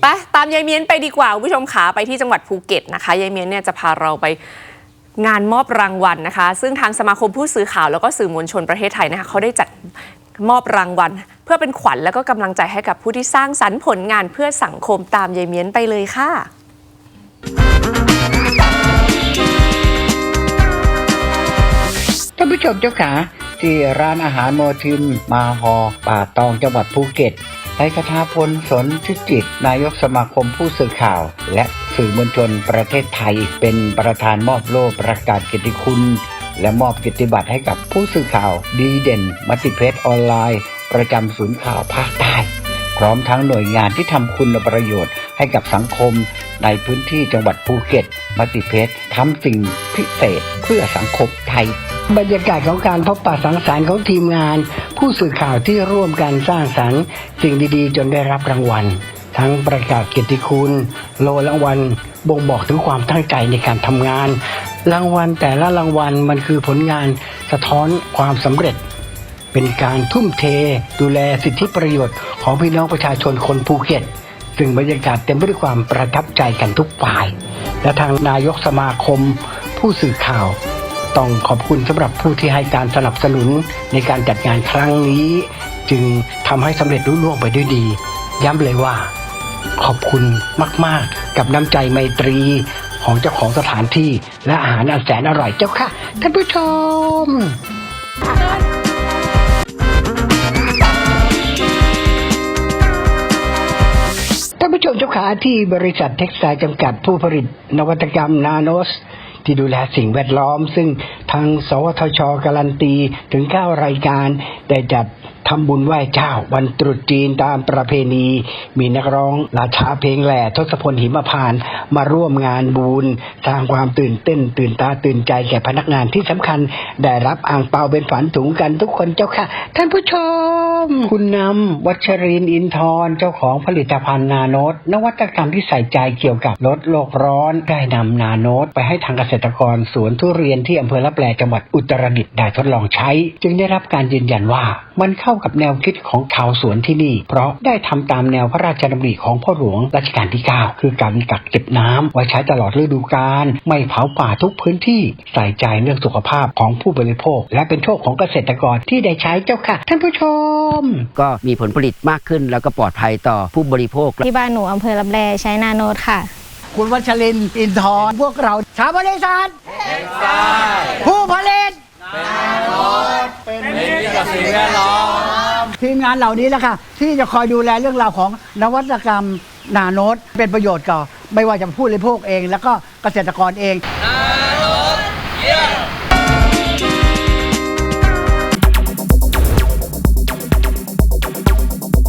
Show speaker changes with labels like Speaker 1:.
Speaker 1: ไปตามยายเมียนไปดีกว่าคุณผู้ชมขาไปที่จังหวัดภูเก็ตนะคะยายเมียนเนี่ยจะพาเราไปงานมอบรางวัลนะคะ ซึ่งทางสมาคมผู้สื่อข่าวแล้วก็สื่อมวลชนประเทศไทยนะคะเขาได้จัดมอบรางวัล เพื่อเป็นขวัญแล้วก็กำลังใจให้กับผู้ที่สร้างสรรค์ผลงานเพื่อสังคมตามยายเมียนไปเลยค่ะ
Speaker 2: ท่านผู้ชมเจ้าขาที่ร้านอาหารโมทิมมาฮอป่าตองจังหวัดภูเก็ต นายคทาพลสนทิจิต นายกสมาคมผู้สื่อข่าว และสื่อมวลชนประเทศไทย เป็นประธานมอบโล่ประกาศเกียรติคุณ และมอบเกิยรติบัตรให้กับผู้สื่อข่าวดีเด่นมัติเพจออนไลน์ ประจำศูนย์ข่าวภาคใต้พร้อมทั้งหน่วยงานที่ทำคุณประโยชน์ให้กับสังคม ในพื้นที่จังหวัดภูเก็ตมติเพชรทำสิ่งพิเศษเพื่อสังคมไทย
Speaker 3: บรรยากาศของการพบปะสังสรรค์ของทีมงาน ผู้สื่อข่าวที่ร่วมกันสร้างสรรค์ สิ่งดีๆ จนได้รับรางวัล ทั้งประกาศเกียรติคุณ โลรางวัลบ่งบอกถึงความตั้งใจในการทำงาน รางวัลแต่ละรางวัลมันคือผลงานสะท้อนความสำเร็จ เป็นการทุ่มเท ดูแลสิทธิประโยชน์ของพี่น้องประชาชนคนภูเก็ตซึ่งบรรยากาศเต็มไปด้วยความประทับใจกันทุกฝ่าย และทางนายกสมาคม ผู้สื่อข่าว ต้องขอบคุณสำหรับผู้ที่ให้การสนับสนุนในการจัดงานครั้งนี้ จึงทำให้สำเร็จรุ่ล่วงไปด้วยดี ย้ำเลยว่า ขอบคุณมาก ๆ กับน้ำใจไมตรีของเจ้าของสถานที่และอาหารอันแสนอร่อยเจ้าค่ะ ท่านผู้ชมท่านผู้ชมเจ้าขาที่บริษัทเท็กไซจำกัดผู้ผลิตนวัตกรรมนาโนส ที่ดูแลสิ่งแวดล้อม ซึ่งทางสวทชการันตีถึง 9 รายการ ได้จัด ทำบุญไหว้เจ้าวันตรุษจีนตามประเพณี มีนักร้องราชาเพลงแหล่ทศพลหิมพานมาร่วมงานบุญสร้างความตื่นเต้น ตื่นตาตื่นใจแก่พนักงานที่สำคัญ ได้รับอ่างเปาเป็นฝันถุงกันทุกคนเจ้าค่ะ ท่านผู้ชม คุณนำวัชรินอินทร์เจ้าของผลิตภัณฑ์นาโนตนวัตกรรมที่ใส่ใจเกี่ยวกับลดโลกร้อนได้นำนาโนตไปให้ทางเกษตรกรสวนทุเรียนที่อำเภอละแปลจังหวัดอุตรดิตถ์ได้ทดลองใช้ จึงได้รับการยืนยันว่ามันเข้ากับแนวคิดของชาวสวนที่นี่ เพราะได้ทำตามแนวพระราชดำริของพ่อหลวงรัชกาลที่ 9 คือการกักเก็บน้ำไว้ใช้ตลอดฤดูกาลไม่เผาป่าทุกพื้นที่ใส่ใจเรื่องสุขภาพของผู้บริโภค และเป็นโชคของเกษตรกรที่ได้ใช้เจ้าค่ะ ท่านผู้ชม
Speaker 4: ก็มีผลผลิตมากขึ้นแล้วก็ปลอดภัยต่อผู้บริโภค
Speaker 5: ที่บ้านหนูอำเภอลำแลใช้นาโนดค่ะ
Speaker 3: คุณวัชรินทร์อินทร์พวกเราชาวบริษัทผู้ผลิต ทีมงานเหล่านี้แหละค่ะ ที่จะคอยดูแลเรื่องราวของนวัตกรรมนาโนตเป็นประโยชน์กับไม่ว่าจะผู้บริโภคเอง แล้วก็เกษตรกรเอง